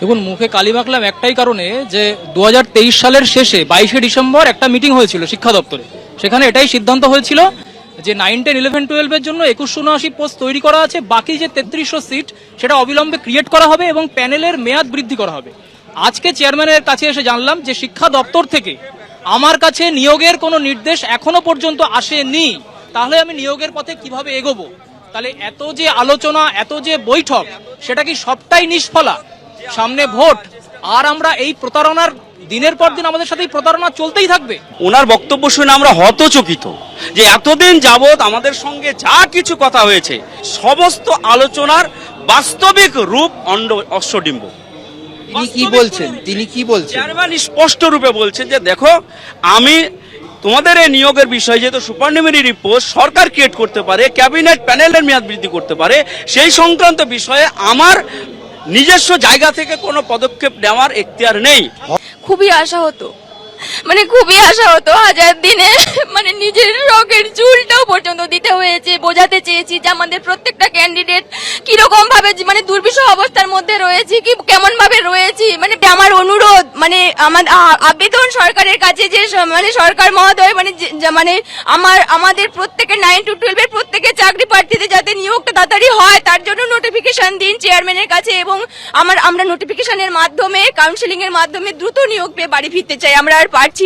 দেখুন, মুখে কালি মাখলাম একটাই কারণে যে দু হাজার তেইশ সালের শেষে বাইশে ডিসেম্বর একটা মিটিং হয়েছিল শিক্ষা দপ্তরে। সেখানে এটাই সিদ্ধান্ত হয়েছিল যে নাইন টেন ইলেভেন টুয়েলভের জন্য একুশশো উনআশি পোস্ট তৈরি করা আছে, বাকি যে তেত্রিশশো সিট সেটা অবিলম্বে ক্রিয়েট করা হবে এবং প্যানেলের মেয়াদ বৃদ্ধি করা হবে। আজকে চেয়ারম্যানের কাছে এসে জানলাম যে শিক্ষা দপ্তর থেকে আমার কাছে নিয়োগের কোনো নির্দেশ এখনও পর্যন্ত আসেনি। তাহলে আমি নিয়োগের পথে কীভাবে এগোবো? তাহলে এত যে আলোচনা, এত যে বৈঠক, সেটা কি সবটাই নিষ্ফলা? সামনে ভোট। আর আমরা এই প্রতারণার দিনের পর দিন আমাদের সাথে এই প্রতারণা চলতেই থাকবে। ওনার বক্তব্য শুনে আমরা হতচকিত যে এতদিন যাবৎ আমাদের সঙ্গে যা কিছু কথা হয়েছে সমস্ত আলোচনার বাস্তবিক রূপ অন্ড অশ্বডিম্ব। তিনি কি বলছেন? তিনি কি বলছেন? চেয়ারম্যান স্পষ্ট রূপে বলছেন যে দেখো আমি তোমাদের এই নিয়োগের বিষয়ে যেহেতু সুপারনিমিনারি পোস্ট সরকার ক্রিয়েট করতে পারে ক্যাবিনেট প্যানেলের মেয়াদ বৃদ্ধি করতে পারে সেই সংক্রান্ত বিষয়ে আমার নিজস্ব জায়গা থেকে কোনো পদক্ষেপ নেওয়ার এখতিয়ার নেই। খুবই আশা হতো। মানে খুবই আশা হতো হাজার দিনে মানে নিজের রকের চুলটাও পর্যন্ত দিতে হয়েছে, বোঝাতে চেয়েছি যে আমাদের প্রত্যেকটা ক্যান্ডিডেট কীরকম ভাবে মানে দুর্বিষহ অবস্থার মধ্যে রয়েছি, কি কেমন ভাবে রয়েছি মানে আমার অনুরোধ মানে আমার আবেদন সরকারের কাছে যে মানে সরকার মহোদয় মানে মানে আমার আমাদের প্রত্যেকের নাইন টু টুয়েলভের প্রত্যেকের চাকরি প্রার্থীদের যাতে নিয়োগটা তাড়াতাড়ি হয়, তার জন্য নোটিফিকেশন দিন চেয়ারম্যানের কাছে এবং আমার, আমরা নোটিফিকেশনের মাধ্যমে কাউন্সিলিং এর মাধ্যমে দ্রুত নিয়োগ পেয়ে বাড়ি ফিরতে চাই। আমরা আর পারছি